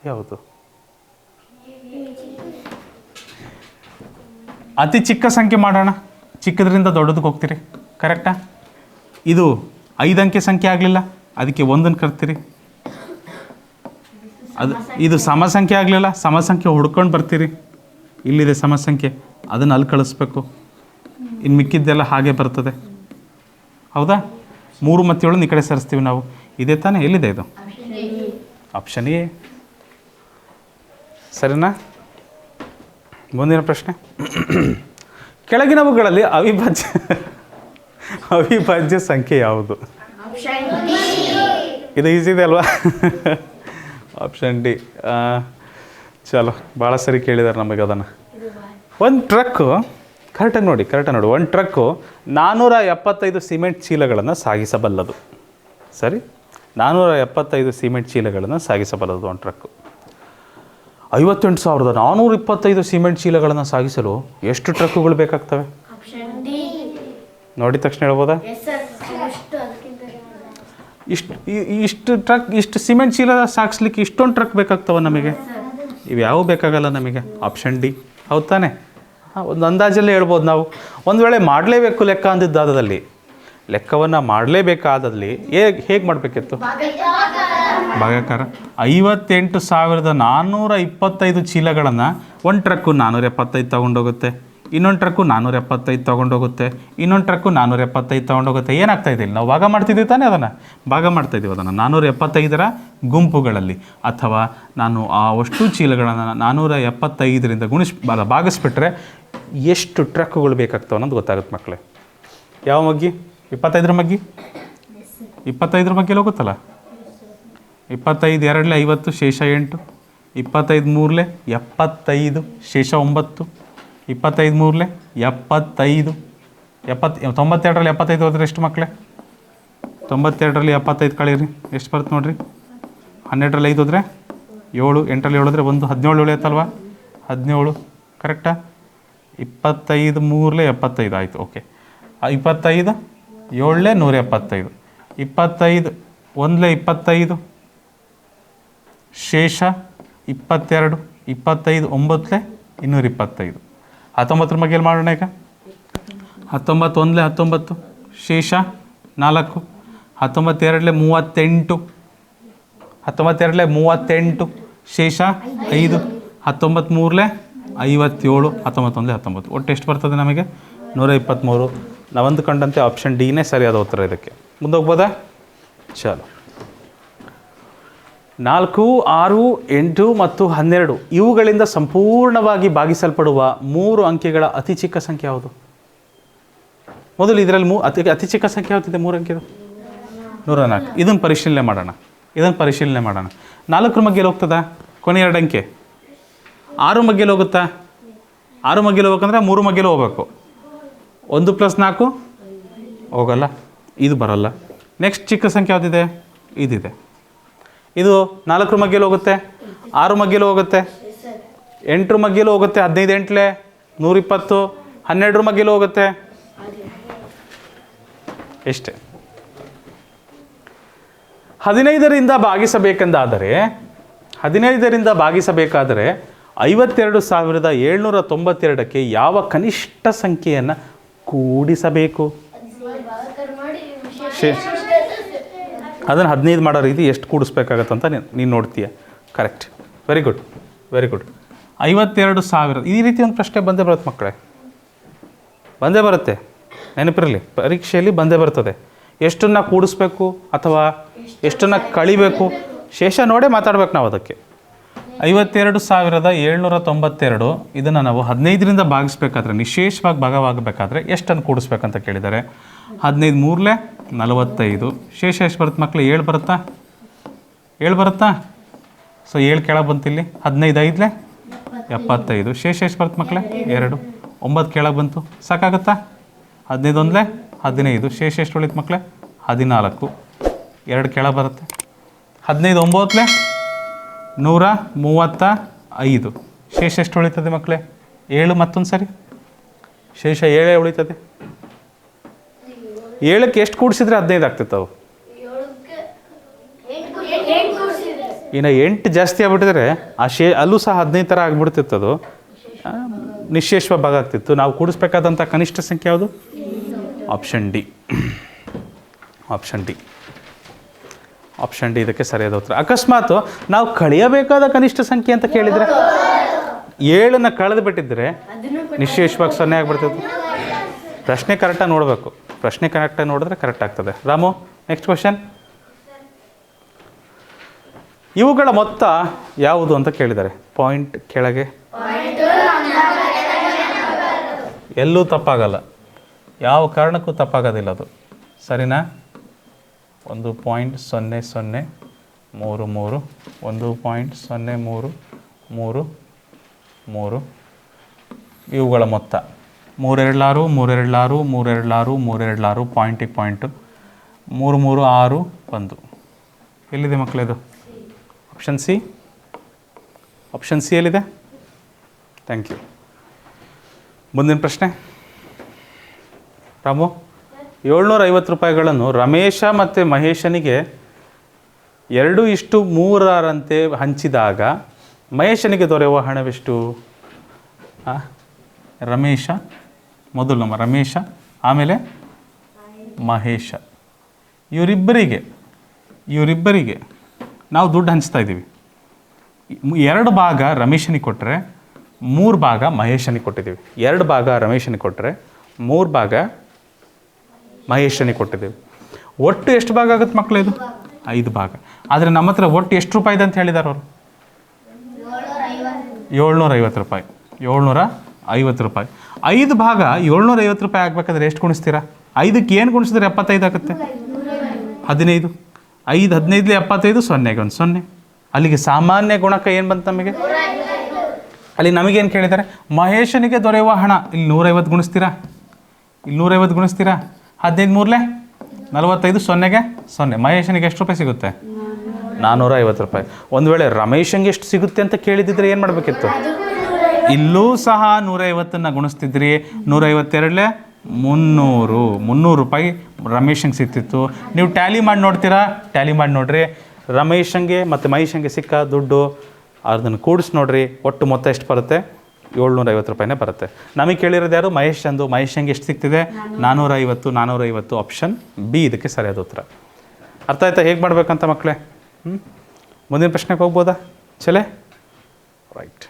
ಯಾವುದು? ಅತಿ ಚಿಕ್ಕ ಸಂಖ್ಯೆ ಮಾಡೋಣ. ಚಿಕ್ಕದ್ರಿಂದ ದೊಡ್ಡದಕ್ಕೆ ಹೋಗ್ತೀರಿ. ಕರೆಕ್ಟಾ? ಇದು ಐದು ಅಂಕೆ ಸಂಖ್ಯೆ ಆಗಲಿಲ್ಲ. ಅದಕ್ಕೆ ಒಂದನ್ನು ಕರ್ತೀರಿ ಅದು ಇದು ಸಮಸಂಖ್ಯೆ ಆಗಲಿಲ್ಲ. ಸಮಸಂಖ್ಯೆ ಹುಡ್ಕೊಂಡು ಬರ್ತೀರಿ. ಇಲ್ಲಿದೆ ಸಮಸಂಖ್ಯೆ. ಅದನ್ನು ಅಲ್ಲಿ ಕಳಿಸ್ಬೇಕು. ಇನ್ನು ಮಿಕ್ಕಿದ್ದೆಲ್ಲ ಹಾಗೆ ಬರ್ತದೆ. ಹೌದಾ? ಮೂರು ಮತ್ತು ಏಳನ್ನ ಈ ಕಡೆ ಸರಿಸ್ತೀವಿ ನಾವು. ಇದೇ ತಾನೇ? ಎಲ್ಲಿದೆ ಇದು? Option A. ಸರಿನಾ? ಮುಂದಿನ ಪ್ರಶ್ನೆ. ಕೆಳಗಿನವುಗಳಲ್ಲಿ ಅವಿಭಾಜ್ಯ ಅವಿಭಾಜ್ಯ ಸಂಖ್ಯೆ ಯಾವುದು? ಇದು ಈಸಿ ಇದೆ ಅಲ್ವಾ? ಆಪ್ಷನ್ ಡಿ ಚಲೋ. ಭಾಳ ಸರಿ ಕೇಳಿದ್ದಾರೆ ನಮಗೆ ಅದನ್ನು. ಒಂದು ಟ್ರಕ್ಕು ಕರೆಕ್ಟಾಗಿ ನೋಡಿ ಕರೆಕ್ಟಾಗಿ ನೋಡಿ. ಒಂದು ಟ್ರಕ್ಕು ನಾನ್ನೂರ ಎಪ್ಪತ್ತೈದು ಸಿಮೆಂಟ್ ಚೀಲಗಳನ್ನು ಸಾಗಿಸಬಲ್ಲದು. ಸರಿ? ನಾನ್ನೂರ ಎಪ್ಪತ್ತೈದು ಸಿಮೆಂಟ್ ಚೀಲಗಳನ್ನು ಸಾಗಿಸಬಲ್ಲದು ಒಂದು ಟ್ರಕ್ಕು ಐವತ್ತೆಂಟು ಸಾವಿರದ ನಾನ್ನೂರ ಇಪ್ಪತ್ತೈದು ಸಿಮೆಂಟ್ ಚೀಲಗಳನ್ನು ಸಾಗಿಸಲು ಎಷ್ಟು ಟ್ರಕ್ಕುಗಳು ಬೇಕಾಗ್ತವೆ? ನೋಡಿದ ತಕ್ಷಣ ಹೇಳ್ಬೋದಾ? ಇಷ್ಟು ಇಷ್ಟು ಟ್ರಕ್ ಇಷ್ಟು ಸಿಮೆಂಟ್ ಚೀಲ ಸಾಗಿಸ್ಲಿಕ್ಕೆ ಇಷ್ಟೊಂದು ಟ್ರಕ್ ಬೇಕಾಗ್ತವೆ ನಮಗೆ? ಇವ್ಯಾವು ಬೇಕಾಗಲ್ಲ ನಮಗೆ? ಆಪ್ಷನ್ ಡಿ ಹೌದು ತಾನೆ? ಒಂದು ಅಂದಾಜಲ್ಲೇ ಹೇಳ್ಬೋದು ನಾವು. ಒಂದು ವೇಳೆ ಮಾಡಲೇಬೇಕು ಲೆಕ್ಕ ಅಂದಿದ್ದಾದಲ್ಲಿ ಲೆಕ್ಕವನ್ನು ಮಾಡಲೇಬೇಕಾದಲ್ಲಿ ಹೇಗೆ ಹೇಗೆ ಮಾಡಬೇಕಿತ್ತು? ಭಾಗಕಾರ. ಐವತ್ತೆಂಟು ಸಾವಿರದ ನಾನ್ನೂರ ಇಪ್ಪತ್ತೈದು ಚೀಲಗಳನ್ನು ಒಂದು ಟ್ರಕ್ಕು ನಾನ್ನೂರ ಎಪ್ಪತ್ತೈದು ತೊಗೊಂಡೋಗುತ್ತೆ. ಇನ್ನೊಂದು ಟ್ರಕ್ಕು ನಾನ್ನೂರ ಎಪ್ಪತ್ತೈದು ತೊಗೊಂಡೋಗುತ್ತೆ, ಇನ್ನೊಂದು ಟ್ರಕ್ಕು ನಾನ್ನೂರ ಎಪ್ಪತ್ತೈದು ತೊಗೊಂಡೋಗುತ್ತೆ. ಏನಾಗ್ತಾ ಇದೆ ಇಲ್ಲಿ? ನಾವು ಭಾಗ ಮಾಡ್ತಿದ್ದೀವಿ ತಾನೇ ಅದನ್ನು? ಭಾಗ ಮಾಡ್ತಾ ಇದ್ದೀವಿ ಅದನ್ನು. ನಾನ್ನೂರ ಎಪ್ಪತ್ತೈದರ ಗುಂಪುಗಳಲ್ಲಿ ಅಥವಾ ನಾನು ಆ ಅಷ್ಟು ಚೀಲಗಳನ್ನು ನಾನ್ನೂರ ಎಪ್ಪತ್ತೈದರಿಂದ ಗುಣಿಸ್ ಭಾಗಿಸ್ಬಿಟ್ರೆ ಎಷ್ಟು ಟ್ರಕ್ಗಳು ಬೇಕಾಗ್ತವೆ ಅನ್ನೋದು ಗೊತ್ತಾಗುತ್ತೆ ಮಕ್ಕಳೇ. ಯಾವ ಮಗ್ಗಿ? ಇಪ್ಪತ್ತೈದರ ಮಗ್ಗಿ? ಇಪ್ಪತ್ತೈದರ ಮಗ್ಗಿ ಹೋಗುತ್ತಲ್ಲ ಇಪ್ಪತ್ತೈದು ಎರಡಲೇ ಐವತ್ತು ಶೇಷ ಎಂಟು, ಇಪ್ಪತ್ತೈದು ಮೂರಲೆ ಎಪ್ಪತ್ತೈದು ಶೇಷ ಒಂಬತ್ತು ಇಪ್ಪತ್ತೈದು ಮೂರಲೆ? ಎಪ್ಪತ್ತೈದು. ಎಪ್ಪತ್ತು, ತೊಂಬತ್ತೆರಡರಲ್ಲಿ ಎಪ್ಪತ್ತೈದು ಹೋದ್ರೆ ಎಷ್ಟು ಮಕ್ಕಳೇ? ತೊಂಬತ್ತೆರಡರಲ್ಲಿ ಎಪ್ಪತ್ತೈದು ಕಳೀರಿ. ಎಷ್ಟು ಬರುತ್ತೆ ನೋಡಿರಿ? ಹನ್ನೆರಡರಲ್ಲಿ ಐದು ಹೋದರೆ? ಏಳು. ಎಂಟರಲ್ಲಿ ಏಳು ಹೋದರೆ ಒಂದು. ಹದಿನೇಳು ಉಳಿಯುತ್ತಲ್ವಾ? ಹದಿನೇಳು. ಕರೆಕ್ಟಾ? ಇಪ್ಪತ್ತೈದು ಮೂರಲೆ ಎಪ್ಪತ್ತೈದು ಆಯಿತು. ಓಕೆ. ಇಪ್ಪತ್ತೈದು, ಏಳಲೆ ನೂರ ಎಪ್ಪತ್ತೈದು. ಇಪ್ಪತ್ತೈದು, ಒಂದಲೆ ಇಪ್ಪತ್ತೈದು. ಶೇಷ, ಇಪ್ಪತ್ತೆರಡು. ಇಪ್ಪತ್ತೈದು, ಒಂಬತ್ತಲೆ ಇನ್ನೂರ ಇಪ್ಪತ್ತೈದು. ಹತ್ತೊಂಬತ್ತರ ಮಗ್ಗೇಲಿ ಮಾಡೋಣ ಈಗ. ಹತ್ತೊಂಬತ್ತು ಒಂದಲೇ ಹತ್ತೊಂಬತ್ತು, ಶೇಷ ನಾಲ್ಕು, ಹತ್ತೊಂಬತ್ತೆರಡಲೇ ಮೂವತ್ತೆಂಟು ಹತ್ತೊಂಬತ್ತೆರಡಲೇ ಮೂವತ್ತೆಂಟು, ಶೇಷ ಐದು ಹತ್ತೊಂಬತ್ತು ಮೂರಲೇ ಐವತ್ತೇಳು, ಹತ್ತೊಂಬತ್ತೊಂದಲೇ ಹತ್ತೊಂಬತ್ತು. ಒಟ್ಟು ಎಷ್ಟು ಬರ್ತದೆ ನಮಗೆ? ನೂರ ಇಪ್ಪತ್ತ್ಮೂರು ನಾವು ಅಂದುಕೊಂಡಂತೆ ಆಪ್ಷನ್ ಡಿನೇ ಸರಿಯಾದ ಉತ್ತರ ಇದಕ್ಕೆ. ಮುಂದೋಗ್ಬೋದಾ ಚಲೋ. ನಾಲ್ಕು, ಆರು, ಎಂಟು ಮತ್ತು ಹನ್ನೆರಡು ಇವುಗಳಿಂದ ಸಂಪೂರ್ಣವಾಗಿ ಭಾಗಿಸಲ್ಪಡುವ ಮೂರು ಅಂಕೆಗಳ ಅತಿ ಚಿಕ್ಕ ಸಂಖ್ಯೆ ಯಾವುದು? ಮೊದಲು ಇದರಲ್ಲಿ ಮೂ ಅತಿ ಅತಿ ಚಿಕ್ಕ ಸಂಖ್ಯೆ ಯಾವ್ದಿದೆ ಮೂರು ಅಂಕೆದು? ನೂರ ನಾಲ್ಕು ಇದನ್ನು ಪರಿಶೀಲನೆ ಮಾಡೋಣ. ಇದನ್ನು ಪರಿಶೀಲನೆ ಮಾಡೋಣ. ನಾಲ್ಕರ ಮಗ್ಗೆಲಿ ಹೋಗ್ತದಾ? ಕೊನೆ ಎರಡು ಅಂಕೆ. ಆರು ಮಗ್ಗೆಲಿ ಹೋಗುತ್ತಾ? ಆರು ಮಗ್ಗೆಲಿ ಹೋಗ್ಬೇಕಂದ್ರೆ ಮೂರು ಮಗ್ಗೆಲಿ ಹೋಗ್ಬೇಕು? ಒಂದು ಪ್ಲಸ್ ನಾಲ್ಕು? ಹೋಗಲ್ಲ. ಇದು ಬರಲ್ಲ. ನೆಕ್ಸ್ಟ್ ಚಿಕ್ಕ ಸಂಖ್ಯೆ ಯಾವುದಿದೆ? ಇದಿದೆ. ಇದು ನಾಲ್ಕರ ಮಗ್ಗೆಲಿ ಹೋಗುತ್ತೆ ಆರು ಮಗ್ಗೆಲಿ ಹೋಗುತ್ತೆ ಎಂಟರ ಮಗ್ಗೆಲು ಹೋಗುತ್ತೆ ಹದಿನೈದು ಎಂಟ್ಲೆ ನೂರಿಪ್ಪತ್ತು ಹನ್ನೆರಡರ ಮಗ್ಗೆಲು ಹೋಗುತ್ತೆ. ಎಷ್ಟೇ. ಹದಿನೈದರಿಂದ ಭಾಗಿಸಬೇಕೆಂದಾದರೆ ಹದಿನೈದರಿಂದ ಭಾಗಿಸಬೇಕಾದರೆ ಐವತ್ತೆರಡು ಸಾವಿರದ ಏಳ್ನೂರ ತೊಂಬತ್ತೆರಡಕ್ಕೆ ಯಾವ ಕನಿಷ್ಠ ಸಂಖ್ಯೆಯನ್ನು ಕೂಡಿಸಬೇಕು? ಶೇ- ಅದನ್ನು ಹದಿನೈದು ಮಾಡೋ ರೀತಿ ಎಷ್ಟು ಕೂಡಿಸ್ಬೇಕಾಗತ್ತೆ ಅಂತ ನೀನು ನೀನು ನೋಡ್ತೀಯ. Correct very good very good ಐವತ್ತೆರಡು ಸಾವಿರ. ಈ ರೀತಿ ಒಂದು ಪ್ರಶ್ನೆ ಬಂದೇ ಬರುತ್ತೆ ಮಕ್ಕಳೇ. ಬಂದೇ ಬರುತ್ತೆ. ನೆನಪಿರಲಿ. ಪರೀಕ್ಷೆಯಲ್ಲಿ ಬಂದೇ ಬರ್ತದೆ. ಎಷ್ಟನ್ನು ಕೂಡಿಸ್ಬೇಕು ಅಥವಾ ಎಷ್ಟನ್ನು ಕಳಿಬೇಕು? ಶೇಷ ನೋಡೇ ಮಾತಾಡ್ಬೇಕು ನಾವು ಅದಕ್ಕೆ. ಐವತ್ತೆರಡು ಸಾವಿರದ ಏಳ್ನೂರ ತೊಂಬತ್ತೆರಡು. ಇದನ್ನು ನಾವು ಹದಿನೈದರಿಂದ ಭಾಗಿಸ್ಬೇಕಾದ್ರೆ, ನಿಶೇಷವಾಗಿ ಭಾಗವಾಗಬೇಕಾದ್ರೆ ಎಷ್ಟನ್ನು ಕೂಡಿಸ್ಬೇಕಂತ ಕೇಳಿದ್ದಾರೆ? ಹದಿನೈದು ಮೂರಲೇ? ನಲವತ್ತೈದು. ಶೇಷ ಎಷ್ಟು ಬರುತ್ತೆ ಮಕ್ಕಳು ಏಳು ಬರುತ್ತಾ? ಏಳು ಬರುತ್ತಾ? ಸೊ ಏಳು ಕೆಳಗೆ ಬಂತಿಲ್ಲಿ. ಹದಿನೈದು ಐದಲೇ? ಎಪ್ಪತ್ತೈದು. ಶೇಷ ಎಷ್ಟು ಬರುತ್ತೆ ಮಕ್ಕಳೇ ಎರಡು. ಒಂಬತ್ತು ಕೆಳಗೆ ಬಂತು. ಸಾಕಾಗುತ್ತಾ? ಹದಿನೈದು ಒಂದಲೇ? ಹದಿನೈದು. ಶೇಷ ಎಷ್ಟು ಉಳಿತು ಮಕ್ಕಳೇ ಹದಿನಾಲ್ಕು. ಎರಡು ಕೆಳಗೆ ಬರುತ್ತೆ. ಹದಿನೈದು ಒಂಬತ್ತಲೆ? ನೂರ ಮೂವತ್ತ ಐದು. ಶೇಷ ಎಷ್ಟು ಉಳಿತದೆ ಮಕ್ಕಳೇ ಏಳು ಮತ್ತೊಂದು ಸರಿ ಶೇಷ ಏಳೇ ಉಳಿತದೆ. ಏಳಕ್ಕೆ ಎಷ್ಟು ಕೂಡಿಸಿದ್ರೆ ಹದಿನೈದು ಆಗ್ತಿತ್ತು ಅವು? ಇನ್ನು ಎಂಟು ಜಾಸ್ತಿ ಆಗ್ಬಿಟ್ಟಿದ್ರೆ ಆ ಶೇ ಅಲ್ಲೂ ಸಹ ಹದಿನೈದು ಥರ ಆಗ್ಬಿಡ್ತಿತ್ತು ಅದು. ಆ, ನಿಶೇಷವ ಭಾಗ ಆಗ್ತಿತ್ತು. ನಾವು ಕೂಡಿಸ್ಬೇಕಾದಂಥ ಕನಿಷ್ಠ ಸಂಖ್ಯೆ ಯಾವುದು? Option D. Option D. Option D ಇದಕ್ಕೆ ಸರಿಯಾದ ಉತ್ತರ. ಅಕಸ್ಮಾತ್ ನಾವು ಕಳೆಯಬೇಕಾದ ಕನಿಷ್ಠ ಸಂಖ್ಯೆ ಅಂತ ಕೇಳಿದರೆ? ಏಳನ್ನು ಕಳೆದು ಬಿಟ್ಟಿದ್ರೆ ನಿಶೇಷವಾಗಿ ಸೊನ್ನೆ ಆಗ್ಬಿಡ್ತಿತ್ತು. ಪ್ರಶ್ನೆ ಕರೆಕ್ಟಾಗಿ ನೋಡಬೇಕು. ಪ್ರಶ್ನೆ ಕರೆಕ್ಟಾಗಿ ನೋಡಿದ್ರೆ ಕರೆಕ್ಟ್ ಆಗ್ತದೆ. ರಾಮು ನೆಕ್ಸ್ಟ್ ಕ್ವಶನ್ ಇವುಗಳ ಮೊತ್ತ ಯಾವುದು ಅಂತ ಕೇಳಿದ್ದಾರೆ. ಪಾಯಿಂಟ್ ಕೆಳಗೆ. ಎಲ್ಲೂ ತಪ್ಪಾಗಲ್ಲ. ಯಾವ ಕಾರಣಕ್ಕೂ ತಪ್ಪಾಗೋದಿಲ್ಲ ಅದು. ಸರಿನಾ? ಒಂದು ಪಾಯಿಂಟ್ ಸೊನ್ನೆ ಸೊನ್ನೆ ಮೂರು ಮೂರು. ಒಂದು ಪಾಯಿಂಟ್ ಸೊನ್ನೆ ಮೂರು ಮೂರು ಮೂರು. ಇವುಗಳ ಮೊತ್ತ. ಮೂರೆರಡ್ಲಾರು ಮೂರೆರಡ್ಲಾರು ಮೂರೆರಡ್ಲಾರು ಮೂರೆರಡ್ಲಾರು ಪಾಯಿಂಟಿಗೆ ಪಾಯಿಂಟು ಮೂರು ಮೂರು, ಆರು, ಒಂದು. ಎಲ್ಲಿದೆ ಮಕ್ಕಳಿದು ಆಪ್ಷನ್ ಸಿ ಆಪ್ಷನ್ ಸಿ ಎಲ್ಲಿದೆ? ಥ್ಯಾಂಕ್ ಯು ಮುಂದಿನ ಪ್ರಶ್ನೆ. ರಾಮು ಏಳ್ನೂರ ಐವತ್ತು ರೂಪಾಯಿಗಳನ್ನು ರಮೇಶ ಮತ್ತು ಮಹೇಶನಿಗೆ ಎರಡು ಇಷ್ಟು ಮೂರರಂತೆ ಹಂಚಿದಾಗ ಮಹೇಶನಿಗೆ ದೊರೆಯುವ ಹಣವೆಷ್ಟು? ರಮೇಶ ಮೊದಲು ನಮ್ಮ ರಮೇಶ, ಆಮೇಲೆ ಮಹೇಶ. ಇವರಿಬ್ಬರಿಗೆ ಇವರಿಬ್ಬರಿಗೆ ನಾವು ದುಡ್ಡು ಹಂಚ್ತಾ ಇದ್ದೀವಿ. ಎರಡು ಭಾಗ ರಮೇಶನಿಗೆ ಕೊಟ್ಟರೆ ಮೂರು ಭಾಗ ಮಹೇಶನಿಗೆ ಕೊಟ್ಟಿದ್ದೀವಿ. ಎರಡು ಭಾಗ ರಮೇಶನಿಗೆ ಕೊಟ್ಟರೆ ಮೂರು ಭಾಗ ಮಹೇಶನಿಗೆ ಕೊಟ್ಟಿದ್ದೀವಿ. ಒಟ್ಟು ಎಷ್ಟು ಭಾಗ ಆಗುತ್ತೆ ಮಕ್ಕಳು ಇದು? ಐದು ಭಾಗ. ಆದರೆ ನಮ್ಮ ಹತ್ರ ಒಟ್ಟು ಎಷ್ಟು ರೂಪಾಯಿ ಇದೆ ಅಂತ ಹೇಳಿದಾರೆ ಅವರು? ಏಳ್ನೂರ ಐವತ್ತು ರೂಪಾಯಿ. ಏಳ್ನೂರ ಐವತ್ತು ರೂಪಾಯಿ. ಐದು ಭಾಗ ಏಳ್ನೂರ ಐವತ್ತು ರೂಪಾಯಿ ಆಗಬೇಕಾದ್ರೆ ಎಷ್ಟು ಗುಣಿಸ್ತೀರಾ? ಐದಕ್ಕೆ ಏನು ಗುಣಿಸಿದ್ರೆ ಎಪ್ಪತ್ತೈದು ಆಗುತ್ತೆ? ಹದಿನೈದು. ಐದು ಹದಿನೈದು ಎಪ್ಪತ್ತೈದು, ಸೊನ್ನೆಗೆ ಒಂದು ಸೊನ್ನೆ. ಅಲ್ಲಿಗೆ ಸಾಮಾನ್ಯ ಗುಣಕ ಏನು ಬಂತು ನಮಗೆ? ಅಲ್ಲಿ ನಮಗೇನು ಕೇಳಿದ್ದಾರೆ? ಮಹೇಶನಿಗೆ ದೊರೆಯುವ ಹಣ ಇಲ್ಲಿ ನೂರೈವತ್ತು ಗುಣಿಸ್ತೀರಾ? ಇಲ್ಲಿ ನೂರೈವತ್ತು ಗುಣಿಸ್ತೀರಾ? ಹದಿನೈದು ಮೂರಲೆ? ನಲವತ್ತೈದು, ಸೊನ್ನೆಗೆ? ಸೊನ್ನೆ. ಮಹೇಶನಿಗೆ ಎಷ್ಟು ರೂಪಾಯಿ ಸಿಗುತ್ತೆ? ನಾನ್ನೂರ ಐವತ್ತು ರೂಪಾಯಿ. ಒಂದು ವೇಳೆ ರಮೇಶನ್ಗೆ ಎಷ್ಟು ಸಿಗುತ್ತೆ ಅಂತ ಕೇಳಿದಿದ್ರೆ ಏನು ಮಾಡಬೇಕಿತ್ತು? ಇಲ್ಲೂ ಸಹ ನೂರೈವತ್ತನ್ನು ಗುಣಿಸ್ತಿದ್ರಿ. ನೂರೈವತ್ತೆರಡಲೆ ಮುನ್ನೂರು. ಮುನ್ನೂರು ರೂಪಾಯಿ ರಮೇಶಂಗೆ ಸಿಕ್ತಿತ್ತು ನೀವು ಟ್ಯಾಲಿ ಮಾಡಿ ನೋಡ್ತೀರಾ? ಟ್ಯಾಲಿ ಮಾಡಿ ನೋಡ್ರಿ. ರಮೇಶಂಗೆ ಮತ್ತು ಮಹೇಶಂಗೆ ಸಿಕ್ಕ ದುಡ್ಡು ಅದನ್ನು ಕೂಡಿಸಿ ನೋಡ್ರಿ. ಒಟ್ಟು ಮೊತ್ತ ಎಷ್ಟು ಬರುತ್ತೆ? ಏಳ್ನೂರ ಐವತ್ತು ರೂಪಾಯಿನೇ ಬರುತ್ತೆ. ನಮಗೆ ಕೇಳಿರೋದು ಯಾರು? ಮಹೇಶ್ ಚಂದು. ಮಹೇಶಂಗೆ ಎಷ್ಟು ಸಿಗ್ತಿದೆ? ನಾನ್ನೂರ ಐವತ್ತು ನಾನ್ನೂರ ಐವತ್ತು ಆಪ್ಷನ್ ಬಿ ಇದಕ್ಕೆ ಸರಿಯಾದ ಉತ್ತರ. ಅರ್ಥ ಆಯ್ತಾ? ಹೇಗೆ ಮಾಡಬೇಕಂತ ಮಕ್ಕಳೇ ಹ್ಞೂ ಮುಂದಿನ ಪ್ರಶ್ನೆಗೆ ಹೋಗ್ಬೋದಾ? ಚಲೇ ರೈಟ್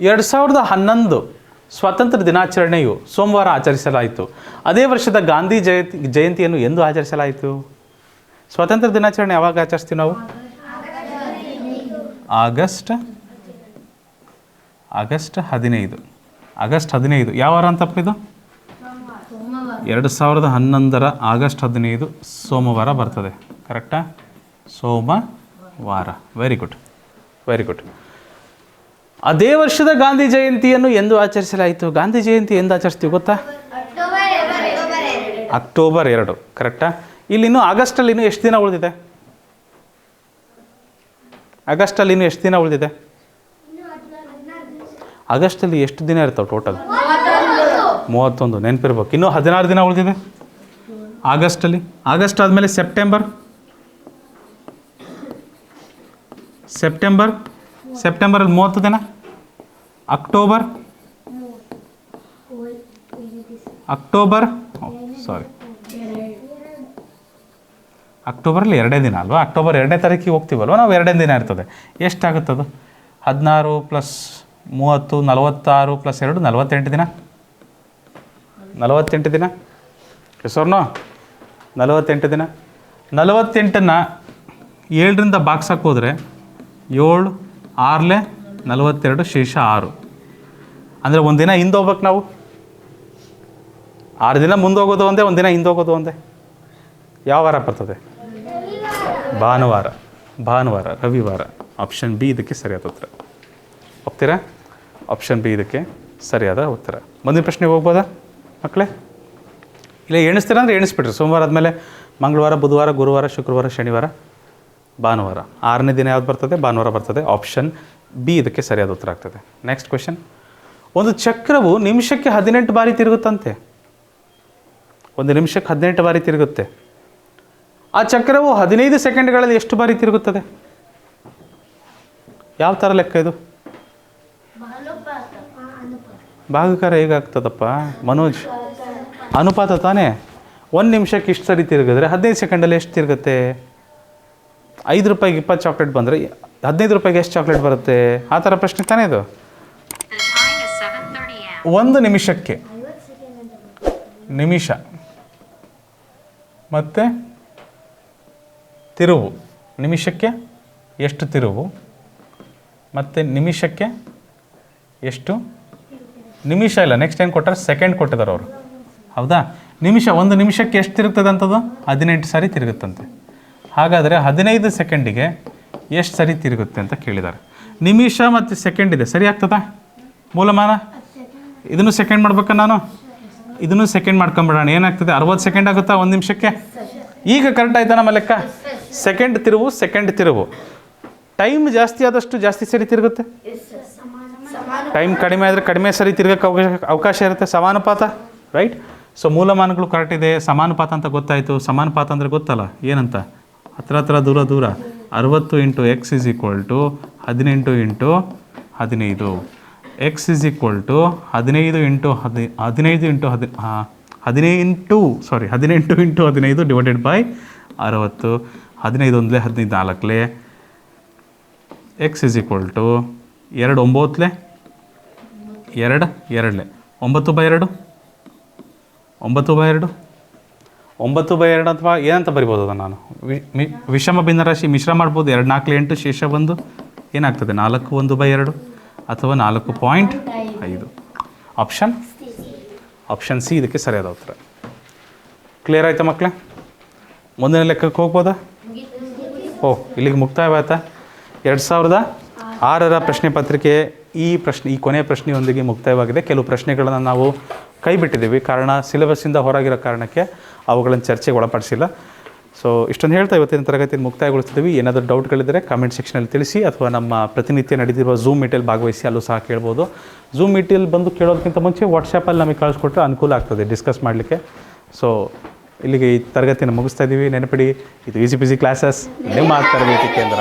ಎರಡು ಸಾವಿರದ ಹನ್ನೊಂದು ಸ್ವಾತಂತ್ರ್ಯ ದಿನಾಚರಣೆಯು ಸೋಮವಾರ ಆಚರಿಸಲಾಯಿತು. ಅದೇ ವರ್ಷದ ಗಾಂಧಿ ಜಯಂತಿ, ಜಯಂತಿಯನ್ನು ಎಂದು ಆಚರಿಸಲಾಯಿತು? ಸ್ವಾತಂತ್ರ್ಯ ದಿನಾಚರಣೆ ಯಾವಾಗ ಆಚರಿಸ್ತೀವಿ ನಾವು? ಆಗಸ್ಟ್ ಆಗಸ್ಟ್ ಹದಿನೈದು. ಆಗಸ್ಟ್ ಹದಿನೈದು. ಯಾವ ವಾರ ಅಂತಪ್ಪ ಇದು? ಎರಡು ಸಾವಿರದ ಹನ್ನೊಂದರ ಆಗಸ್ಟ್ ಹದಿನೈದು ಸೋಮವಾರ ಬರ್ತದೆ. ಕರೆಕ್ಟಾ? ಸೋಮವಾರ. ವೆರಿ ಗುಡ್ ವೆರಿ ಗುಡ್ ಅದೇ ವರ್ಷದ ಗಾಂಧಿ ಜಯಂತಿಯನ್ನು ಎಂದು ಆಚರಿಸಲಾಯಿತು. ಗಾಂಧಿ ಜಯಂತಿ ಎಂದು ಆಚರಿಸ್ತೀವಿ, ಗೊತ್ತಾ? ಅಕ್ಟೋಬರ್ ಎರಡು, ಕರೆಕ್ಟಾ? ಇಲ್ಲಿ ಇನ್ನು ಆಗಸ್ಟಲ್ಲಿ ಇನ್ನೂ ಎಷ್ಟು ದಿನ ಉಳಿದಿದೆ? ಆಗಸ್ಟಲ್ಲಿ ಇನ್ನು ಎಷ್ಟು ದಿನ ಉಳಿದಿದೆ? ಆಗಸ್ಟಲ್ಲಿ ಎಷ್ಟು ದಿನ ಇರ್ತಾವೆ ಟೋಟಲ್? ಮೂವತ್ತೊಂದು, ನೆನಪಿರ್ಬೇಕು. ಇನ್ನೂ ಹದಿನಾರು ದಿನ ಉಳಿದಿದೆ? ಆಗಸ್ಟಲ್ಲಿ? ಆಗಸ್ಟ್ ಆದಮೇಲೆ ಸೆಪ್ಟೆಂಬರ್? ಸೆಪ್ಟೆಂಬರ್? ಸೆಪ್ಟೆಂಬರಲ್ಲಿ ಮೂವತ್ತು ದಿನ? ಅಕ್ಟೋಬರ್ ಅಕ್ಟೋಬರ್ ಸಾರಿ ಅಕ್ಟೋಬರಲ್ಲಿ ಎರಡೇ ದಿನ ಅಲ್ವಾ? ಅಕ್ಟೋಬರ್ ಎರಡನೇ ತಾರೀಕಿಗೆ ಹೋಗ್ತೀವಲ್ವ? ನಾವು ಎರಡನೇ ದಿನ ಇರ್ತದೆ. ಎಷ್ಟಾಗುತ್ತದು? ಹದಿನಾರು ಪ್ಲಸ್ ಮೂವತ್ತು, ನಲವತ್ತಾರು ಪ್ಲಸ್ ಎರಡು, ನಲವತ್ತೆಂಟು ದಿನ? ನಲವತ್ತೆಂಟು ದಿನ? ಹೆಸರ್ನೋ ನಲವತ್ತೆಂಟು ದಿನ? ನಲವತ್ತೆಂಟನ್ನು ಏಳರಿಂದ ಬಾಕ್ಸ್ ಹಾಕೋದ್ರೆ ಏಳು, ಆರಲೆ ನಲವತ್ತೆರಡು ಶೇಷ ಆರು. ಅಂದರೆ ಒಂದಿನ ಹಿಂದೆ ಹೋಗ್ಬೇಕು ನಾವು. ಆರು ದಿನ ಮುಂದೆ ಹೋಗೋದು ಒಂದೇ, ಒಂದಿನ ಹಿಂದೆ ಹೋಗೋದು ಒಂದೇ. ಯಾವ ವಾರ ಬರ್ತದೆ? ಭಾನುವಾರ. ಭಾನುವಾರ, ರವಿವಾರ. ಆಪ್ಷನ್ ಬಿ ಇದಕ್ಕೆ ಸರಿಯಾದ ಉತ್ತರ. ಹೋಗ್ತೀರಾ? ಆಪ್ಷನ್ ಬಿ ಇದಕ್ಕೆ ಸರಿಯಾದ ಉತ್ತರ. ಮುಂದಿನ ಪ್ರಶ್ನೆಗೆ ಹೋಗ್ಬೋದಾ ಮಕ್ಕಳೇ? ಇಲ್ಲ, ಎಣಿಸ್ತೀರಾ ಅಂದರೆ ಎಣಿಸ್ಬಿಟ್ರಿ ಸೋಮವಾರ ಆದಮೇಲೆ ಮಂಗಳವಾರ, ಬುಧವಾರ, ಗುರುವಾರ, ಶುಕ್ರವಾರ, ಶನಿವಾರ, ಭಾನುವಾರ. ಆರನೇ ದಿನ ಯಾವ್ದು ಬರ್ತದೆ? ಭಾನುವಾರ ಬರ್ತದೆ. ಆಪ್ಷನ್ ಬಿ ಇದಕ್ಕೆ ಸರಿಯಾದ ಉತ್ತರ ಆಗ್ತದೆ. ನೆಕ್ಸ್ಟ್ ಕ್ವೆಶನ್ ಒಂದು ಚಕ್ರವು ನಿಮಿಷಕ್ಕೆ ಹದಿನೆಂಟು ಬಾರಿ ತಿರುಗುತ್ತಂತೆ. ಒಂದು ನಿಮಿಷಕ್ಕೆ ಹದಿನೆಂಟು ಬಾರಿ ತಿರುಗುತ್ತೆ. ಆ ಚಕ್ರವು ಹದಿನೈದು ಸೆಕೆಂಡ್ಗಳಲ್ಲಿ ಎಷ್ಟು ಬಾರಿ ತಿರುಗುತ್ತದೆ? ಯಾವ ಥರ ಲೆಕ್ಕ ಇದು? ಭಾಗಕಾರ ಹೇಗಾಗ್ತದಪ್ಪ ಮನೋಜ್. ಅನುಪಾತ ತಾನೇ. ಒಂದು ನಿಮಿಷಕ್ಕೆ ಇಷ್ಟು ಸರಿ ತಿರುಗಿದ್ರೆ ಹದಿನೈದು ಸೆಕೆಂಡಲ್ಲಿ ಎಷ್ಟು ತಿರುಗುತ್ತೆ? ಐದು ರೂಪಾಯಿಗೆ ಇಪ್ಪತ್ತು ಚಾಕ್ಲೇಟ್ ಬಂದರೆ ಹದಿನೈದು ರೂಪಾಯಿಗೆ ಎಷ್ಟು ಚಾಕ್ಲೇಟ್ ಬರುತ್ತೆ? ಆ ಥರ ಪ್ರಶ್ನೆ ತಾನೇ ಇದು? The time is 7:30 a.m. ಒಂದು ನಿಮಿಷಕ್ಕೆ. ನಿಮಿಷ. ಮತ್ತು? ತಿರುವು. ನಿಮಿಷಕ್ಕೆ ಎಷ್ಟು ತಿರುವು? ಮತ್ತು ನಿಮಿಷಕ್ಕೆ ಎಷ್ಟು? ನಿಮಿಷ ಇಲ್ಲ ನೆಕ್ಸ್ಟ್ ಏನು ಕೊಟ್ಟರೆ ಸೆಕೆಂಡ್ ಕೊಟ್ಟಿದ್ದಾರೆ ಅವರು. ಹೌದಾ? ನಿಮಿಷ, ಒಂದು ನಿಮಿಷಕ್ಕೆ ಎಷ್ಟು ತಿರುಗ್ತದೆ ಅಂಥದ್ದು ಹದಿನೆಂಟು ಸಾರಿ ತಿರುಗುತ್ತಂತೆ. ಹಾಗಾದರೆ ಹದಿನೈದು ಸೆಕೆಂಡಿಗೆ ಎಷ್ಟು ಸರಿ ತಿರುಗುತ್ತೆ ಅಂತ ಕೇಳಿದ್ದಾರೆ. ನಿಮಿಷ ಮತ್ತು ಸೆಕೆಂಡ್ ಇದೆ. ಸರಿ ಆಗ್ತದ? ಮೂಲಮಾನ? ಇದನ್ನು ಸೆಕೆಂಡ್ ಮಾಡ್ಬೇಕಾ ನಾನು? ಇದನ್ನು ಸೆಕೆಂಡ್ ಮಾಡ್ಕೊಂಬಿಡೋಣ. ಏನಾಗ್ತದೆ? ಅರವತ್ತು ಸೆಕೆಂಡ್ ಆಗುತ್ತಾ ಒಂದು ನಿಮಿಷಕ್ಕೆ? ಈಗ ಕರೆಕ್ಟ್ ಆಯ್ತಾ ನಮ್ಮ ಲೆಕ್ಕ? ಸೆಕೆಂಡ್ ತಿರುವು ಸೆಕೆಂಡ್ ತಿರುವು. ಟೈಮ್ ಜಾಸ್ತಿ ಆದಷ್ಟು ಜಾಸ್ತಿ ಸರಿ ತಿರುಗುತ್ತೆ? ಟೈಮ್ ಕಡಿಮೆ ಆದರೆ ಕಡಿಮೆ ಸರಿ ತಿರ್ಗಕ್ಕೆ ಅವಕಾಶ ಅವಕಾಶ ಇರುತ್ತೆ. ಸಮಾನುಪಾತ ರೈಟ್ ಸೊ ಮೂಲಮಾನಗಳು ಕರೆಕ್ಟ್ ಇದೆ. ಸಮಾನುಪಾತ ಅಂತ ಗೊತ್ತಾಯಿತು. ಸಮಾನುಪಾತ ಅಂದರೆ ಗೊತ್ತಲ್ಲ? ಏನಂತ? ಹತ್ರ ಹತ್ರ ದೂರ ದೂರ. ಅರುವತ್ತು into X is equal to ಹದಿನೆಂಟು ಇಂಟು ಹದಿನೈದು. ಎಕ್ಸ್ ಇಸ್ ಈಕ್ವಲ್ ಟು ಹದಿನೈದು ಇಂಟು ಹದಿ, ಹದಿನೈದು ಇಂಟು ಹದಿ ಹದಿನೆಂಟು ಸಾರಿ ಹದಿನೆಂಟು ಇಂಟು ಹದಿನೈದು ಡಿವೈಡೆಡ್ ಬೈ ಅರವತ್ತು. ಹದಿನೈದು ಒಂದಲೇ, ಹದಿನೈದು ನಾಲ್ಕಲೆ. ಎಕ್ಸ್ ಇಸ್ ಈಕ್ವಲ್ ಟು ಎರಡು ಒಂಬತ್ತಲೆ? ಎರಡು, ಎರಡಲೆ. ಒಂಬತ್ತು ಬೈ ಎರಡು? ಒಂಬತ್ತು ಬೈ ಎರಡು? ಒಂಬತ್ತು ಬೈ ಎರಡು ಅಥವಾ ಏನಂತ ಬರಿಬೋದು ಅದನ್ನು ನಾನು? ವಿ- ವಿಷಮ ಭಿನ್ನರಾಶಿ ಮಿಶ್ರ ಮಾಡ್ಬೋದು. ಎರಡು ನಾಲ್ಕು ಎಂಟು ಶೇಷ ಬಂದು ಏನಾಗ್ತದೆ? ನಾಲ್ಕು ಒಂದು ಬೈ ಎರಡು ಅಥವಾ ನಾಲ್ಕು ಪಾಯಿಂಟ್ ಐದು? ಆಪ್ಷನ್ ಆಪ್ಷನ್ ಸಿ ಇದಕ್ಕೆ ಸರಿಯಾದ ಉತ್ತರ. ಕ್ಲಿಯರ್ ಆಯಿತಾ ಮಕ್ಕಳೇ ಮುಂದಿನ ಲೆಕ್ಕಕ್ಕೆ ಹೋಗ್ಬೋದಾ? ಓ, ಇಲ್ಲಿಗೆ ಮುಕ್ತಾಯವಾಯ್ತಾ? ಎರಡು ಸಾವಿರದ ಆರರ ಪ್ರಶ್ನೆ ಪತ್ರಿಕೆ ಈ ಪ್ರಶ್ನೆ, ಈ ಕೊನೆಯ ಪ್ರಶ್ನೆಯೊಂದಿಗೆ ಮುಕ್ತಾಯವಾಗಿದೆ. ಕೆಲವು ಪ್ರಶ್ನೆಗಳನ್ನು ನಾವು ಕೈ ಬಿಟ್ಟಿದ್ದೀವಿ ಕಾರಣ ಸಿಲೆಬಸ್ಸಿಂದ ಹೊರಗಿರೋ ಕಾರಣಕ್ಕೆ ಅವುಗಳನ್ನು ಚರ್ಚೆಗೆ ಒಳಪಡಿಸಿಲ್ಲ. ಸೊ ಇಷ್ಟೊಂದು ಹೇಳ್ತಾ ಇವತ್ತಿನ ತರಗತಿಯನ್ನು ಮುಕ್ತಾಯಗೊಳಿಸ್ತೀವಿ ಏನಾದರೂ ಡೌಟ್ಗಳಿದ್ದರೆ ಕಾಮೆಂಟ್ ಸೆಕ್ಷನಲ್ಲಿ ತಿಳಿಸಿ, ಅಥವಾ ನಮ್ಮ ಪ್ರತಿನಿತ್ಯ ನಡೆದಿರುವ ಝೂಮ್ ಮೀಟಲ್ಲಿ ಭಾಗವಹಿಸಿ ಅಲ್ಲೂ ಸಹ ಕೇಳ್ಬೋದು. ಝೂಮ್ ಮೀಟಲ್ಲಿ ಬಂದು ಕೇಳೋದಕ್ಕಿಂತ ಮುಂಚೆ ವಾಟ್ಸಪ್ಪಲ್ಲಿ ನಮಗೆ ಕಳಿಸ್ಕೊಟ್ರೆ ಅನುಕೂಲ ಆಗ್ತದೆ ಡಿಸ್ಕಸ್ ಮಾಡಲಿಕ್ಕೆ. ಸೊ ಇಲ್ಲಿಗೆ ಈ ತರಗತಿಯನ್ನು ಮುಗಿಸ್ತಾ ಇದ್ದೀವಿ. ನೆನಪಿಡಿ, ಇದು ಈಸಿ ಬಿಸಿ ಕ್ಲಾಸಸ್ ನಿಮ್ಮ ತರಬೇತಿ ಕೇಂದ್ರ.